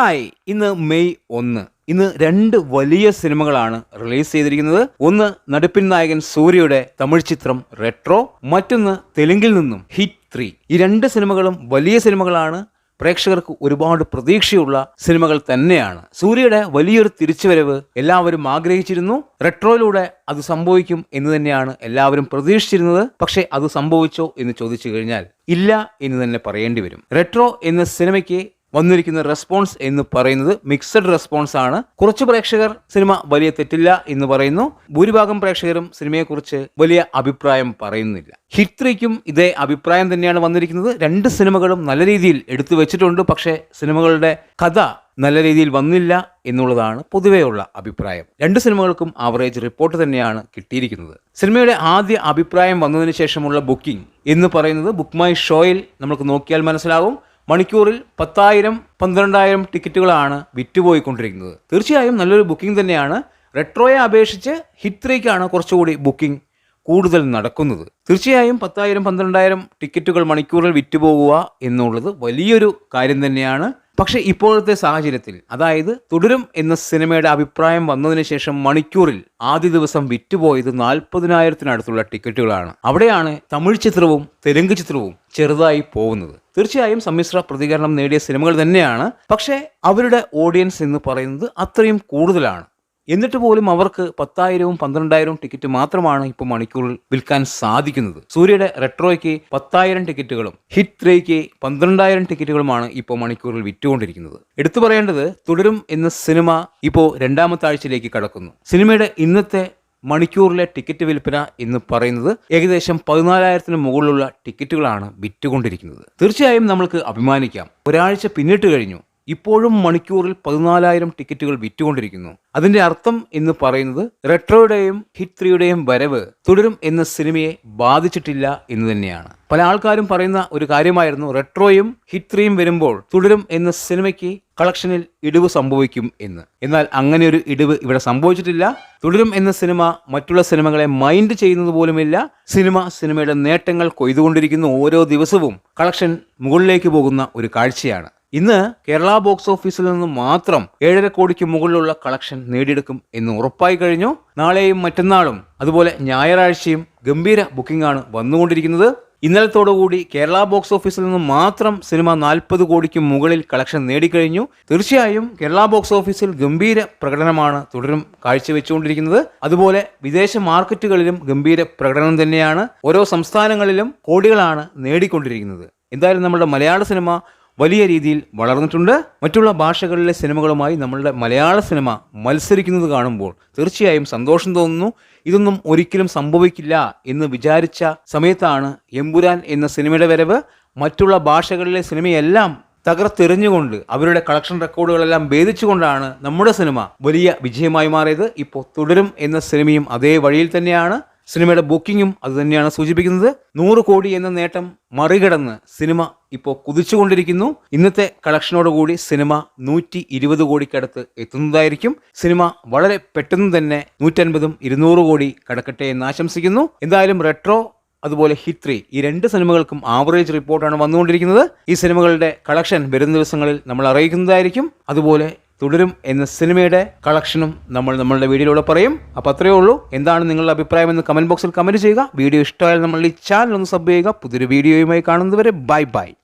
Hi ഇന്ന് May ഒന്ന്. ഇന്ന് രണ്ട് വലിയ സിനിമകളാണ് റിലീസ് ചെയ്തിരിക്കുന്നത്. ഒന്ന് നടുപ്പിൻ നായകൻ സൂര്യയുടെ തമിഴ് ചിത്രം റെട്രോ മറ്റൊന്ന് തെലുങ്കിൽ നിന്നും ഹിറ്റ് ത്രീ ഈ രണ്ട് സിനിമകളും വലിയ സിനിമകളാണ്. പ്രേക്ഷകർക്ക് ഒരുപാട് പ്രതീക്ഷയുള്ള സിനിമകൾ തന്നെയാണ്. സൂര്യയുടെ വലിയൊരു തിരിച്ചുവരവ് എല്ലാവരും ആഗ്രഹിച്ചിരുന്നു. റെട്രോയിലൂടെ അത് സംഭവിക്കും എന്ന് തന്നെയാണ് എല്ലാവരും പ്രതീക്ഷിച്ചിരുന്നത്. പക്ഷേ അത് സംഭവിച്ചോ എന്ന് ചോദിച്ചു കഴിഞ്ഞാൽ ഇല്ല എന്ന് തന്നെ പറയേണ്ടി വരും. റെട്രോ എന്ന സിനിമയ്ക്ക് വന്നിരിക്കുന്ന റെസ്പോൺസ് എന്ന് പറയുന്നത് മിക്സഡ് റെസ്പോൺസ് ആണ്. കുറച്ച് പ്രേക്ഷകർ സിനിമ വലിയ തെറ്റില്ല എന്ന് പറയുന്നു. ഭൂരിഭാഗം പ്രേക്ഷകരും സിനിമയെക്കുറിച്ച് വലിയ അഭിപ്രായം പറയുന്നില്ല. ഹിത്രിക്കും ഇതേ അഭിപ്രായം തന്നെയാണ് വന്നിരിക്കുന്നത്. രണ്ട് സിനിമകളും നല്ല രീതിയിൽ എടുത്തു വെച്ചിട്ടുണ്ട്. പക്ഷേ സിനിമകളുടെ കഥ നല്ല രീതിയിൽ വന്നില്ല എന്നുള്ളതാണ് പൊതുവെയുള്ള അഭിപ്രായം. രണ്ട് സിനിമകൾക്കും ആവറേജ് റിപ്പോർട്ട് തന്നെയാണ് കിട്ടിയിരിക്കുന്നത്. സിനിമയുടെ ആദ്യ അഭിപ്രായം വന്നതിന് ശേഷമുള്ള ബുക്കിംഗ് എന്ന് പറയുന്നത് ബുക്ക് മൈ ഷോയിൽ നമുക്ക് നോക്കിയാൽ മനസ്സിലാവും മണിക്കൂറിൽ പത്തായിരം പന്ത്രണ്ടായിരം ടിക്കറ്റുകളാണ് വിറ്റുപോയിക്കൊണ്ടിരിക്കുന്നത്. തീർച്ചയായും നല്ലൊരു ബുക്കിംഗ് തന്നെയാണ്. റെട്രോയെ അപേക്ഷിച്ച് ഹിത്രയ്ക്കാണ് കുറച്ചുകൂടി ബുക്കിംഗ് കൂടുതൽ നടക്കുന്നത്. തീർച്ചയായും പത്തായിരം പന്ത്രണ്ടായിരം ടിക്കറ്റുകൾ മണിക്കൂറിൽ വിറ്റുപോകുക എന്നുള്ളത് വലിയൊരു കാര്യം തന്നെയാണ്. പക്ഷേ ഇപ്പോഴത്തെ സാഹചര്യത്തിൽ അതായത് തുടരും എന്ന സിനിമയുടെ അഭിപ്രായം വന്നതിന് ശേഷം മണിക്കൂറിൽ ആദ്യ ദിവസം വിറ്റുപോയത് നാൽപ്പതിനായിരത്തിനടുത്തുള്ള ടിക്കറ്റുകളാണ്. അവിടെയാണ് തമിഴ് ചിത്രവും തെലുങ്ക് ചിത്രവും ചെറുതായി പോകുന്നത്. തീർച്ചയായും സമ്മിശ്ര പ്രതികരണം നേടിയ സിനിമകൾ തന്നെയാണ്. പക്ഷേ അവരുടെ ഓഡിയൻസ് എന്ന് പറയുന്നത് അത്രയും കൂടുതലാണ്. എന്നിട്ട് പോലും അവർക്ക് പത്തായിരവും പന്ത്രണ്ടായിരവും ടിക്കറ്റ് മാത്രമാണ് ഇപ്പോൾ മണിക്കൂറിൽ വിൽക്കാൻ സാധിക്കുന്നത്. സൂര്യയുടെ റെട്രോയ്ക്ക് പത്തായിരം ടിക്കറ്റുകളും ഹിറ്റ് ത്രീക്ക് പന്ത്രണ്ടായിരം ടിക്കറ്റുകളുമാണ് ഇപ്പോൾ മണിക്കൂറിൽ വിറ്റുകൊണ്ടിരിക്കുന്നത്. എടുത്തു പറയേണ്ടത് തുടരും എന്ന സിനിമ ഇപ്പോൾ രണ്ടാമത്തെ ആഴ്ചയിലേക്ക് കടക്കുന്നു. സിനിമയുടെ ഇന്നത്തെ മണിക്കൂറിലെ ടിക്കറ്റ് വിൽപ്പന എന്ന് പറയുന്നത് ഏകദേശം പതിനാലായിരത്തിന് മുകളിലുള്ള ടിക്കറ്റുകളാണ് വിറ്റുകൊണ്ടിരിക്കുന്നത്. തീർച്ചയായും നമ്മൾക്ക് അഭിമാനിക്കാം. ഒരാഴ്ച പിന്നിട്ട് കഴിഞ്ഞു. ഇപ്പോഴും മണിക്കൂറിൽ പതിനാലായിരം ടിക്കറ്റുകൾ വിറ്റുകൊണ്ടിരിക്കുന്നു. അതിന്റെ അർത്ഥം എന്ന് പറയുന്നത് റെട്രോയുടെയും ഹിറ്റ് ത്രീയുടെയും വരവ് തുടരും എന്ന സിനിമയെ ബാധിച്ചിട്ടില്ല എന്ന് തന്നെയാണ്. പല ആൾക്കാരും പറയുന്ന ഒരു കാര്യമായിരുന്നു റെട്രോയും ഹിറ്റ് ത്രീയും വരുമ്പോൾ തുടരും എന്ന സിനിമയ്ക്ക് കളക്ഷനിൽ ഇടിവ് സംഭവിക്കും എന്ന്. എന്നാൽ അങ്ങനെ ഒരു ഇടിവ് ഇവിടെ സംഭവിച്ചിട്ടില്ല. തുടരും എന്ന സിനിമ മറ്റുള്ള സിനിമകളെ മൈൻഡ് ചെയ്യുന്നത് പോലുമില്ല. സിനിമ സിനിമയുടെ നേട്ടങ്ങൾ കൊയ്തുകൊണ്ടിരിക്കുന്ന ഓരോ ദിവസവും. കളക്ഷൻ മുകളിലേക്ക് പോകുന്ന ഒരു കാഴ്ചയാണ്. ഇന്ന് കേരള ബോക്സ് ഓഫീസിൽ നിന്ന് മാത്രം ഏഴര കോടിക്ക് മുകളിലുള്ള കളക്ഷൻ നേടിയെടുക്കും എന്ന് ഉറപ്പായി കഴിഞ്ഞു. നാളെയും മറ്റന്നാളും അതുപോലെ ഞായറാഴ്ചയും ഗംഭീര ബുക്കിംഗ് ആണ് വന്നുകൊണ്ടിരിക്കുന്നത്. ഇന്നലത്തോടുകൂടി കേരള ബോക്സ് ഓഫീസിൽ നിന്ന് മാത്രം സിനിമ നാൽപ്പത് കോടിക്ക് മുകളിൽ കളക്ഷൻ നേടിക്കഴിഞ്ഞു. തീർച്ചയായും കേരള ബോക്സ് ഓഫീസിൽ ഗംഭീര പ്രകടനമാണ് തുടരും കാഴ്ചവെച്ചുകൊണ്ടിരിക്കുന്നത്. അതുപോലെ വിദേശ മാർക്കറ്റുകളിലും ഗംഭീര പ്രകടനം തന്നെയാണ്. ഓരോ സംസ്ഥാനങ്ങളിലും കോടികളാണ് നേടിക്കൊണ്ടിരിക്കുന്നത്. എന്തായാലും നമ്മുടെ മലയാള സിനിമ വലിയ രീതിയിൽ വളർന്നിട്ടുണ്ട്. മറ്റുള്ള ഭാഷകളിലെ സിനിമകളുമായി നമ്മളുടെ മലയാള സിനിമ മത്സരിക്കുന്നത് കാണുമ്പോൾ തീർച്ചയായും സന്തോഷം തോന്നുന്നു. ഇതൊന്നും ഒരിക്കലും സംഭവിക്കില്ല എന്ന് വിചാരിച്ച സമയത്താണ് എമ്പുരാൻ എന്ന സിനിമയുടെ വരവ്. മറ്റുള്ള ഭാഷകളിലെ സിനിമയെല്ലാം തകർത്തെറിഞ്ഞുകൊണ്ട് അവരുടെ കളക്ഷൻ റെക്കോർഡുകളെല്ലാം ഭേദിച്ചുകൊണ്ടാണ് നമ്മുടെ സിനിമ വലിയ വിജയമായി മാറിയത്. ഇപ്പോൾ തുടരും എന്ന സിനിമയും അതേ വഴിയിൽ തന്നെയാണ്. സിനിമയുടെ ബുക്കിങ്ങും അതുതന്നെയാണ് സൂചിപ്പിക്കുന്നത്. നൂറ് കോടി എന്ന നേട്ടം മറികടന്ന് സിനിമ ഇപ്പോൾ കുതിച്ചുകൊണ്ടിരിക്കുന്നു. ഇന്നത്തെ കളക്ഷനോടുകൂടി സിനിമ നൂറ്റി ഇരുപത് കോടിക്കടുത്ത് എത്തുന്നതായിരിക്കും. സിനിമ വളരെ പെട്ടെന്ന് തന്നെ നൂറ്റൻപതും ഇരുന്നൂറ് കോടി കടക്കട്ടെ എന്ന് ആശംസിക്കുന്നു. എന്തായാലും റെട്രോ അതുപോലെ ഹിത്രി ഈ രണ്ട് സിനിമകൾക്കും ആവറേജ് റിപ്പോർട്ടാണ് വന്നുകൊണ്ടിരിക്കുന്നത്. ഈ സിനിമകളുടെ കളക്ഷൻ വരുന്ന ദിവസങ്ങളിൽ നമ്മൾ അറിയിക്കുന്നതായിരിക്കും. അതുപോലെ തുടരും എന്ന സിനിമയുടെ കളക്ഷനും നമ്മൾ നമ്മളുടെ വീഡിയോയിലൂടെ പറയും. അപ്പോൾ അത്രയേ ഉള്ളൂ. എന്താണ് നിങ്ങളുടെ അഭിപ്രായം എന്ന് കമന്റ് ബോക്സിൽ കമന്റ് ചെയ്യുക. വീഡിയോ ഇഷ്ടമായാൽ നമ്മൾ ഈ ചാനൽ ഒന്ന് സബ് ചെയ്യുക. പുതിയൊരു വീഡിയോയുമായി കാണുന്നതുവരെ ബൈ ബൈ.